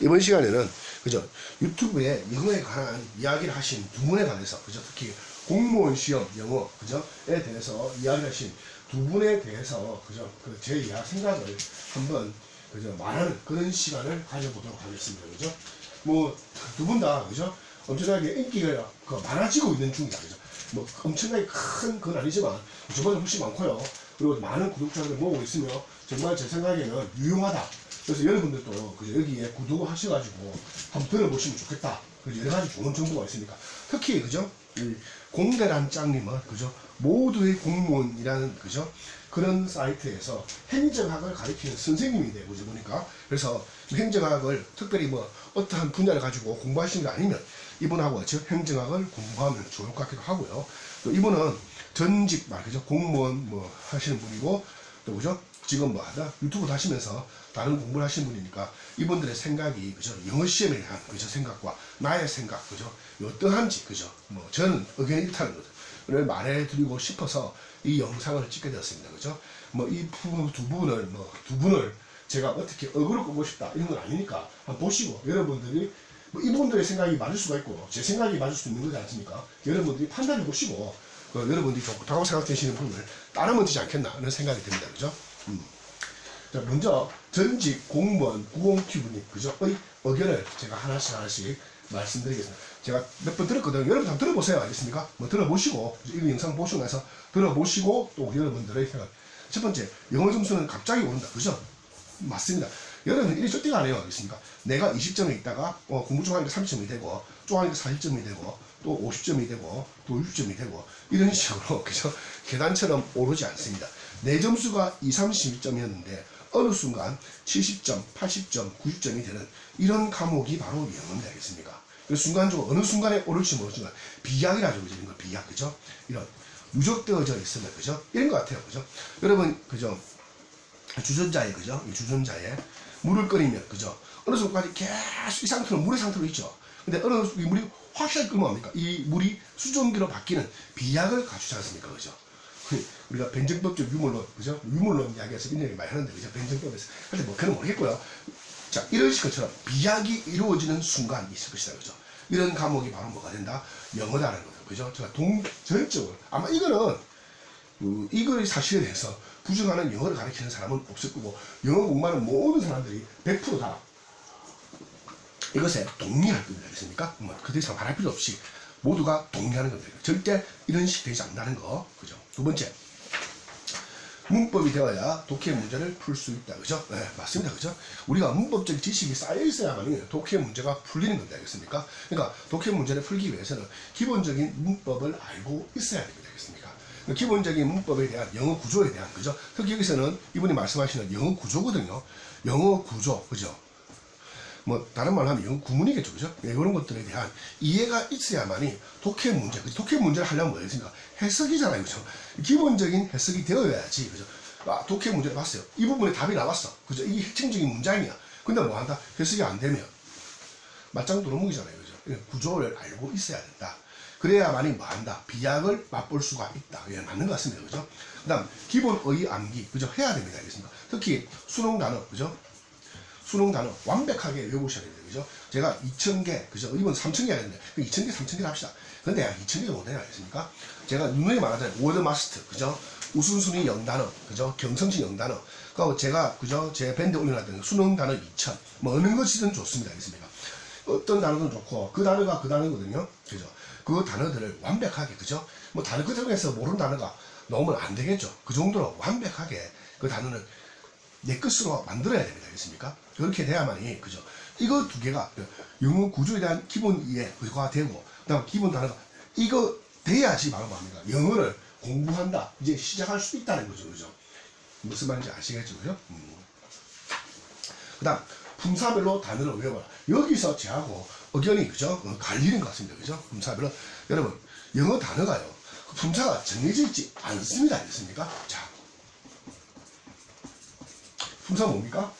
이번 시간에는 그죠? 유튜브에 영어에 관한 이야기를 하신 두 분에 관해서 그죠? 특히 공무원 시험 영어 그죠에 대해서 이야기하신 두 분에 대해서 그죠? 그제 이야 생각을 한번 그죠? 말하는 그런 시간을 가져보도록 하겠습니다. 그죠? 뭐 두 분 다 그죠? 엄청나게 인기가 그 많아지고 있는 중이다. 그죠? 뭐 엄청나게 큰 건 아니지만 저보다 훨씬 많고요. 그리고 많은 구독자들 모으고 있으며 정말 제 생각에는 유용하다 그래서 여러분들도 그죠 여기에 구독을 하셔가지고 한번 들어보시면 좋겠다. 그죠 여러 가지 좋은 정보가 있으니까? 특히 그죠? 이 공대란 짱님은 그죠? 모두의 공무원이라는 그죠? 그런 사이트에서 행정학을 가르치는 선생님이 되고 보니까. 그래서 행정학을 특별히 뭐 어떠한 분야를 가지고 공부하시는 게 아니면 이분하고 즉 행정학을 공부하면 좋을 것 같기도 하고요. 또 이분은 전직 말 그죠? 공무원 뭐 하시는 분이고 또 그죠? 지금 뭐 하다 유튜브도 하시면서 다른 공부를 하시는 분이니까 이분들의 생각이 그죠? 영어 시험에 대한 그죠? 생각과 나의 생각 그죠? 어떠한지 그죠? 뭐 저는 의견이 이렇다는 거를 말해드리고 싶어서 이 영상을 찍게 되었습니다. 그죠? 뭐 이 두 분을 뭐 두 분을 제가 어떻게 어그로 끄고 싶다 이런 건 아니니까 한번 보시고 여러분들이 뭐 이분들의 생각이 맞을 수가 있고 제 생각이 맞을 수 있는 거지 않습니까? 여러분들이 판단해 보시고 그 여러분들이 좋다고 생각되시는 부분을 따르면 되지 않겠나 하는 생각이 듭니다 그죠 음. 자, 먼저 전직 공무원 구공튜브님 그죠? 의 의견을 제가 하나씩 하나씩 말씀드리겠습니다. 제가 몇 번 들었거든요. 여러분 한번 들어보세요. 알겠습니까? 뭐 들어보시고 이 영상 보시고 나서 들어보시고 또 여러분들의 생각. 첫 번째 영어 점수는 갑자기 오른다. 그죠? 맞습니다. 여러분 일이 절대가 안 해요. 알겠습니까? 내가 20점에 있다가 어, 공부 좀 하니까 30점이 되고 좀 하니까 40점이 되고 또 50점이 되고 또 60점이 되고 이런 식으로 그죠? 계단처럼 오르지 않습니다. 내 점수가 2, 32점이었는데 어느 순간 70점, 80점, 90점이 되는 이런 과목이 바로 영어입니다. 알겠습니까? 그 순간적으로 어느 순간에 오를지 모르지만 비약이라죠. 그죠? 이런 거 비약. 그죠? 이런 누적되어져 있으면 그죠? 이런 것 같아요. 그죠? 여러분 그죠? 주전자에 그죠? 이 주전자에 물을 끓이면 그죠? 어느 순간까지 계속 이 상태로 물의 상태로 있죠. 근데 어느 이 물이 확실하게 끓으면 뭡니까? 이 물이 수증기로 바뀌는 비약을 갖추지 않습니까? 그죠? 우리가 변증법적 유물론, 그죠? 유물론 이런 얘기 많이 하는데, 그죠? 변증법에서. 근데 뭐, 그건 모르겠고요. 자, 이런 것처럼 비약이 이루어지는 순간이 있을 것이다, 그죠? 이런 과목이 바로 뭐가 된다? 영어다라는 거죠, 그죠? 제가 동, 전적으로. 아마 이거는, 그, 이거의 사실에 대해서 부정하는 영어를 가르치는 사람은 없을 거고, 영어 공부하는 모든 사람들이 100%다 이것에 동의할 겁니다. 알겠습니까? 뭐, 그 이상 말할 필요 없이 모두가 동의하는 겁니다. 절대 이런 식이 되지 않는다는 거. 그죠? 두 번째. 문법이 되어야 독해 문제를 풀 수 있다. 그죠? 네, 맞습니다. 그죠? 우리가 문법적 지식이 쌓여 있어야만 독해 문제가 풀리는 건데, 알겠습니까? 그러니까 독해 문제를 풀기 위해서는 기본적인 문법을 알고 있어야 됩니다. 알겠습니까? 기본적인 문법에 대한 영어 구조에 대한, 그죠? 특히 여기서는 이분이 말씀하시는 영어 구조거든요. 영어 구조, 그죠? 뭐 다른 말로 하면 영어 구문이겠죠 그죠? 네, 이런 것들에 대한 이해가 있어야만이 독해 문제 그 독해 문제를 하려면 뭐였습니까 해석이잖아요 그죠? 기본적인 해석이 되어야지 그죠? 아, 독해 문제를 봤어요. 이 부분에 답이 나왔어. 그죠? 이게 핵심적인 문장이야. 근데 뭐 한다? 해석이 안 되면 맞짱 도루묵이잖아요 그죠? 구조를 알고 있어야 된다. 그래야만이 뭐 한다? 비약을 맛볼 수가 있다. 예, 맞는 것 같습니다 그죠? 그 다음 기본 의 암기 그죠? 해야 됩니다 알겠습니까 특히 수능 단어 그죠 수능 단어 완벽하게 외우셔야 됩니다. 그죠? 제가 2,000개, 그죠? 이번 3,000개 하는데, 2,000개, 3,000개 합시다. 근데 2,000개가 못해요. 알겠습니까? 제가 눈에 말하자면, 워드마스터, 그죠? 우선순위 영단어, 그죠? 경성시 영단어. 그 제가, 그죠? 제 밴드 올려놨던 수능 단어 2,000. 뭐, 어느 것이든 좋습니다. 알겠습니까? 어떤 단어든 좋고, 그 단어가 그 단어거든요. 그죠? 그 단어들을 완벽하게, 그죠? 뭐, 단어 그 중에서 모르는 단어가 넣으면 안 되겠죠. 그 정도로 완벽하게 그 단어는 내 것으로 만들어야 됩니다. 알겠습니까? 그렇게 돼야만이, 그죠? 이거 두 개가 영어 구조에 대한 기본 이해가 되고, 그 다음 기본 단어가, 이거 돼야지 바로 뭡니까? 영어를 공부한다. 이제 시작할 수 있다는 거죠. 그죠? 무슨 말인지 아시겠죠? 그죠? 음. 그 다음, 품사별로 단어를 외워라. 여기서 저하고 의견이, 그죠? 어, 갈리는 것 같습니다. 그죠? 품사별로. 여러분, 영어 단어가요. 그 품사가 정해져 있지 않습니다. 알겠습니까? 자, 품사 뭡니까?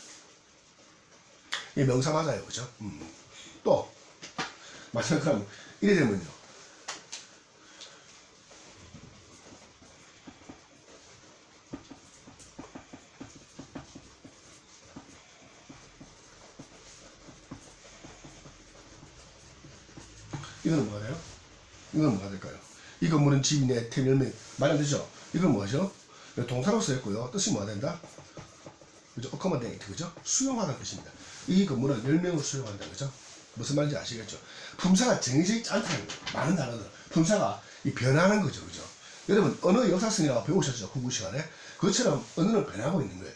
이 명사 맞아요. 그죠? 음. 또, 마찬가지로 이래 되면요. 이거는 뭐가 돼요? 이건 뭐가 될까요? 이 건물은 집이 내 태면면 말이 안 되죠? 이건 뭐죠? 동사로서 했고요. 뜻이 뭐가 된다? 그죠? accommodate, 그죠? 수용하는 뜻입니다. 이 건물은 10명을 수용한다, 그죠? 무슨 말인지 아시겠죠? 품사가 정해져 있지 않다는 거예요. 많은 단어들. 품사가 이 변하는 거죠, 그죠? 여러분, 언어 역사 성이라고 배우셨죠? 국어 시간에. 그것처럼 언어는 변하고 있는 거예요.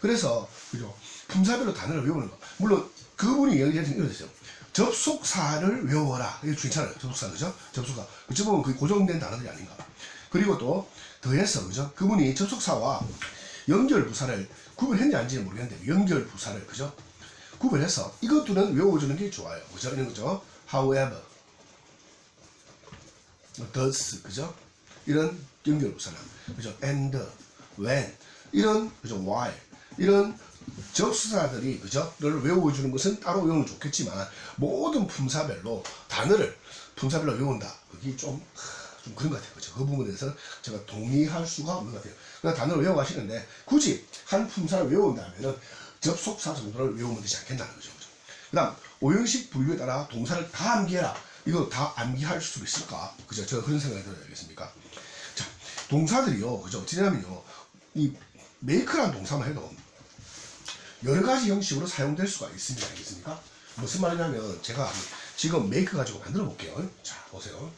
그래서, 그죠? 품사별로 단어를 외우는 거. 물론, 그분이 얘기하신 이러세요. 접속사를 외워라. 이게 괜찮아요. 접속사, 그죠? 접속사. 어찌 보면 그 고정된 단어들이 아닌가. 그리고 또, 더해서, 그죠? 그분이 접속사와 연결 부사를 구별했는지 아닌지 모르겠는데, 연결 부사를, 그죠? 구별해서 이것들은 외워주는 게 좋아요. 그죠? 이런 거죠. However, thus, 그죠? 이런 연결 부사는, 그죠? And, when, 이런, 그죠? Why, 이런 접수사들이, 그죠? 를 외워주는 것은 따로 외우면 좋겠지만, 모든 품사별로 단어를 품사별로 외운다. 그게 좀, 좀 그런 것 같아요. 그죠? 그 부분에 대해서는 제가 동의할 수가 없는 것 같아요. 그냥 단어를 외워가시는데, 굳이 한 품사를 외운다면은, 접속사 정도를 외우면 되지 않겠나는 거죠. 그 다음, 오형식 분류에 따라 동사를 다 암기해라. 이거 다 암기할 수 있을까? 그죠? 제가 그런 생각이 들어요. 알겠습니까? 자, 동사들이요. 그죠? 어찌냐면요. 이 메이크라는 동사만 해도 여러 가지 형식으로 사용될 수가 있습니다. 알겠습니까? 무슨 말이냐면 제가 지금 메이크 가지고 만들어 볼게요. 자, 보세요.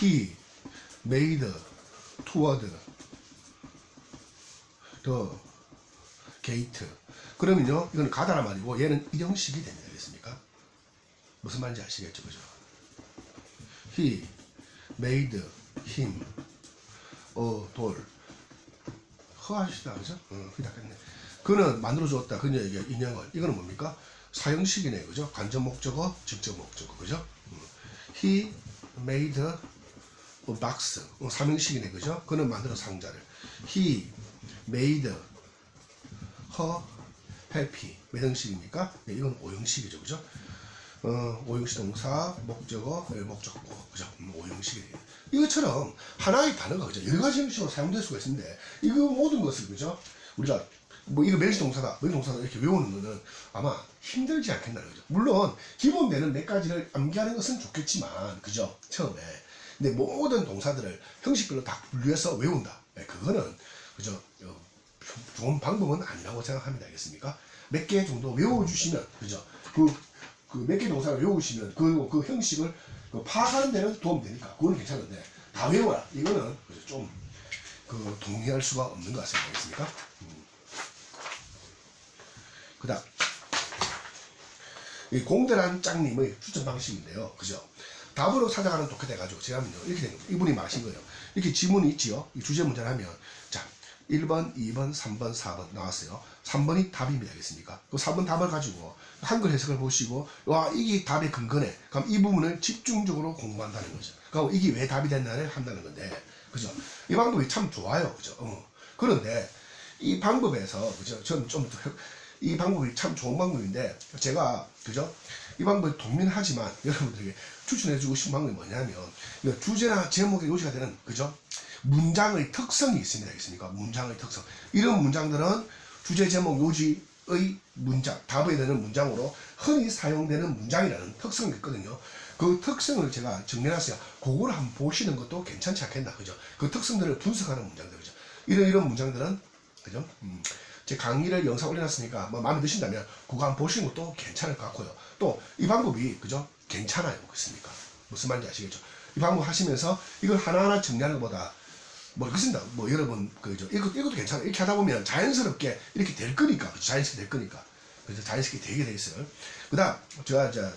He made toward the 게이트. 그러면요, 이건 가다란 말이고, 얘는 이형식이 됩니다. 알겠습니까? 무슨 말인지 아시겠죠? 그죠? He made him a door. 허하시다, 그죠? 어, 그게 낫겠네. 그는 만들어주었다. 그녀에게 인형을. 이거는 뭡니까? 사형식이네, 그죠? 간접 목적어, 직접 목적어, 그죠? 음. He made a box. 어, 삼형식이네, 그죠? 그는 만들어 상자를. He made her happy. 몇 형식입니까? 네, 이건 오형식이죠, 그죠? 어, 오형식 동사, 목적어, 네, 목적보, 그죠? 음, 오형식이에요. 이것처럼 하나의 단어가 그죠? 여러 가지 형식으로 사용될 수가 있는데 이거 모든 것을 그죠? 우리가 뭐 이거 멸시 동사다, 멸시 동사다 이렇게 외우는 거는 아마 힘들지 않겠나요, 그죠? 물론 기본 되는 몇 가지를 암기하는 것은 좋겠지만, 그죠? 처음에. 근데 모든 동사들을 형식별로 다 분류해서 외운다. 네, 그거는 그죠? 어, 좋은 방법은 아니라고 생각합니다. 알겠습니까? 몇 개 정도 외워주시면, 그죠? 그, 그몇개 동사를 외우시면, 그, 그 형식을 그 파악하는 데는 도움 되니까, 그거는 괜찮은데, 다 외워라. 이거는, 그죠? 좀, 그, 동의할 수가 없는 것 같습니다. 알겠습니까? 음. 그 다음. 이 공대란 짱님의 추천 방식인데요. 그죠? 답으로 찾아가는 독해 돼가지고, 제가 하면요. 이렇게 된 겁니다. 이분이 마신 거예요. 이렇게 지문이 있지요? 이 주제 문제를 하면, 자, 1번, 2번, 3번, 4번 나왔어요. 3번이 답입니다. 알겠습니까? 그 4번 답을 가지고 한글 해석을 보시고 와 이게 답의 근거네. 그럼 이 부분을 집중적으로 공부한다는 거죠. 그럼 이게 왜 답이 됐나를 한다는 건데, 그죠? 이 방법이 참 좋아요. 그죠? 어. 그런데 이 방법에서 그죠? 저는 좀 이 방법이 참 좋은 방법인데 제가 그죠? 이 방법이 동민하지만 여러분들에게 추천해주고 싶은 방법이 뭐냐면 주제나 제목의 요지가 되는 그죠? 문장의 특성이 있습니다. 있습니까? 문장의 특성. 이런 문장들은 주제 제목 요지의 문장, 답에 되는 문장으로 흔히 사용되는 문장이라는 특성이 있거든요. 그 특성을 제가 정리해놨어요. 그거를 한번 보시는 것도 괜찮지 않겠나, 그죠? 그 특성들을 분석하는 문장들, 그죠? 이런, 이런 문장들은, 그죠? 음, 제 강의를 영상 올려놨으니까, 뭐, 마음에 드신다면, 그거 한번 보시는 것도 괜찮을 것 같고요. 또, 이 방법이, 그죠? 괜찮아요. 그렇습니까? 무슨 말인지 아시겠죠? 이 방법 하시면서, 이걸 하나하나 정리하는 것보다, 뭐 그렇습니다. 뭐 여러분 그죠 이것 이것도 괜찮아. 이렇게 하다 보면 자연스럽게 이렇게 될 거니까 자연스럽게 될 거니까 그래서 자연스럽게 되게 돼 있어요. 그다음 제가 이제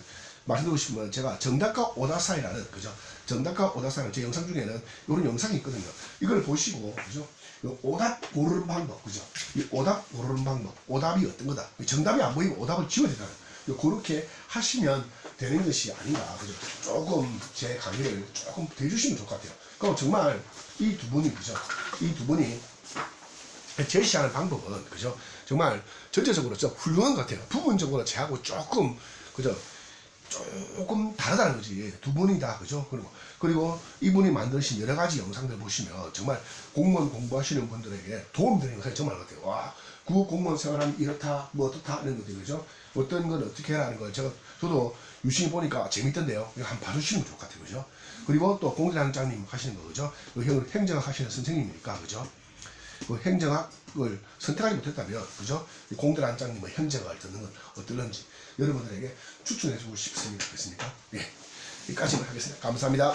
말씀드리고 싶은 건 제가 정답과 오답 사이라는 그죠 정답과 오답 사이는 제 영상 중에는 이런 영상이 있거든요. 이걸 보시고 그죠 요 오답 고르는 방법 그죠 이 오답 고르는 방법 오답이 어떤 거다 정답이 안 보이고 오답을 지워야 된다. 그렇게 하시면 되는 것이 아닌가 그죠 조금 제 강의를 조금 대주시면 좋을 것 같아요. 그럼 정말 이 두 분이 그죠? 이 두 분이 제시하는 방법은 그죠? 정말 전체적으로 좀 훌륭한 것 같아요. 부분적으로 제하고 조금 그죠? 조금 다르다는 거지. 두 분이 다 그죠? 그리고 그리고 이분이 만드신 여러 가지 영상들 보시면 정말 공무원 공부하시는 분들에게 도움되는 영상이 정말 같아요. 와, 그 공무원 생활하면 이렇다, 뭐 어떻다 하는 것들 그죠? 어떤 걸 어떻게 해라는 걸 제가 저도 유심히 보니까 재밌던데요. 이거 한번 봐주시면 좋을 것 같아요, 그죠? 그리고 또 공대장장님 하시는 거 그죠? 그형 행정학 하시는 선생님이니까 그죠? 그 행정학을 선택하지 못했다면 그죠? 이 공대란장님의 행정학을 듣는 건 어떨런지 여러분들에게 추천해주고 싶습니다. 그렇습니까? 예, 여기까지만 하겠습니다. 감사합니다.